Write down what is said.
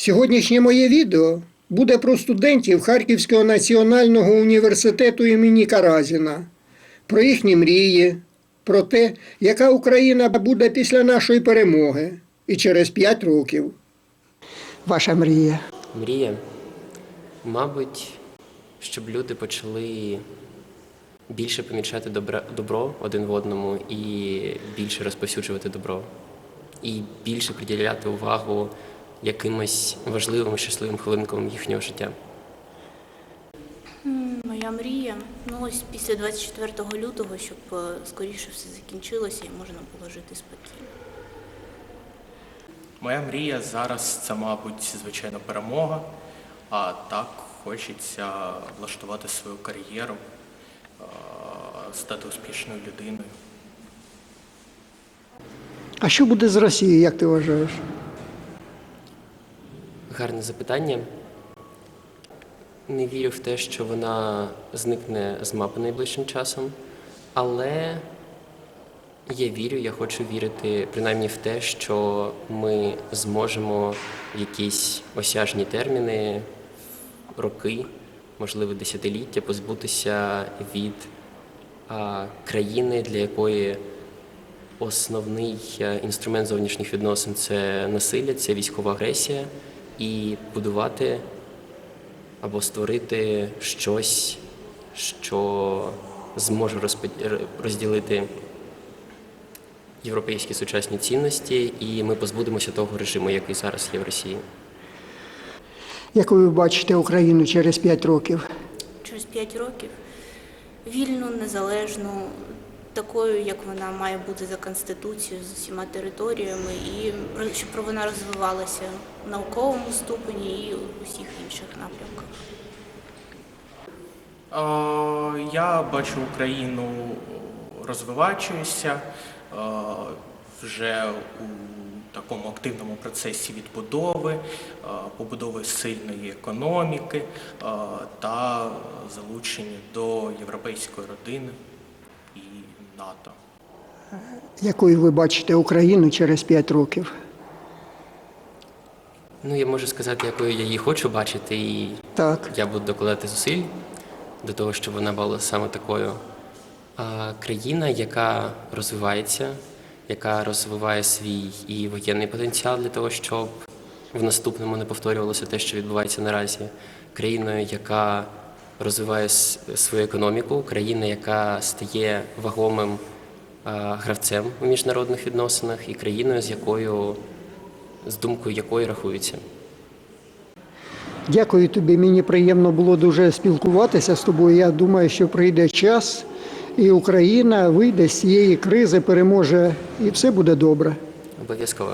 Сьогоднішнє моє відео буде про студентів Харківського національного університету імені Каразіна, про їхні мрії, про те, яка Україна буде після нашої перемоги і через 5 років. Ваша мрія. Мрія, мабуть, щоб люди почали більше помічати добра, добро один в одному і більше розповсюджувати добро, і більше приділяти увагу якимось важливим щасливим хвилинкам їхнього життя. Моя мрія. Ну ось після 24 лютого, щоб е, скоріше все закінчилося і можна було жити спокійно. Моя мрія зараз це, мабуть, звичайно, перемога. А так хочеться влаштувати свою кар'єру, е, стати успішною людиною. А що буде з Росією, як ти вважаєш? Гарне запитання. Не вірю в те, що вона зникне з мапи найближчим часом, але я вірю, я хочу вірити принаймні в те, що ми зможемо якісь осяжні терміни, роки, можливо, десятиліття позбутися від а, країни, для якої основний інструмент зовнішніх відносин це насилля, це військова агресія, і будувати або створити щось, що зможе розділити європейські сучасні цінності, і ми позбудемося того режиму, який зараз є в Росії. Як ви бачите Україну через 5 років? Через 5 років вільну, незалежну, такою, як вона має бути за конституцією з усіма територіями, і щоб вона розвивалася в науковому ступені і у всіх інших напрямках. Я бачу Україну розвиваючоюся вже у такому активному процесі відбудови, побудови сильної економіки та залучення до європейської родини НАТО. Якою ви бачите Україну через 5 років? Ну, я можу сказати, якою я її хочу бачити, і Так. я буду докладати зусиль до того, щоб вона була саме такою. А, країна, яка розвивається, яка розвиває свій і воєнний потенціал для того, щоб в наступному не повторювалося те, що відбувається наразі. Країною, яка розвиває свою економіку, країна, яка стає вагомим гравцем у міжнародних відносинах, і країною, з якою з думкою якої рахуються. Дякую тобі. Мені приємно було дуже спілкуватися з тобою. Я думаю, що прийде час, і Україна вийде з цієї кризи, переможе, і все буде добре. Обов'язково.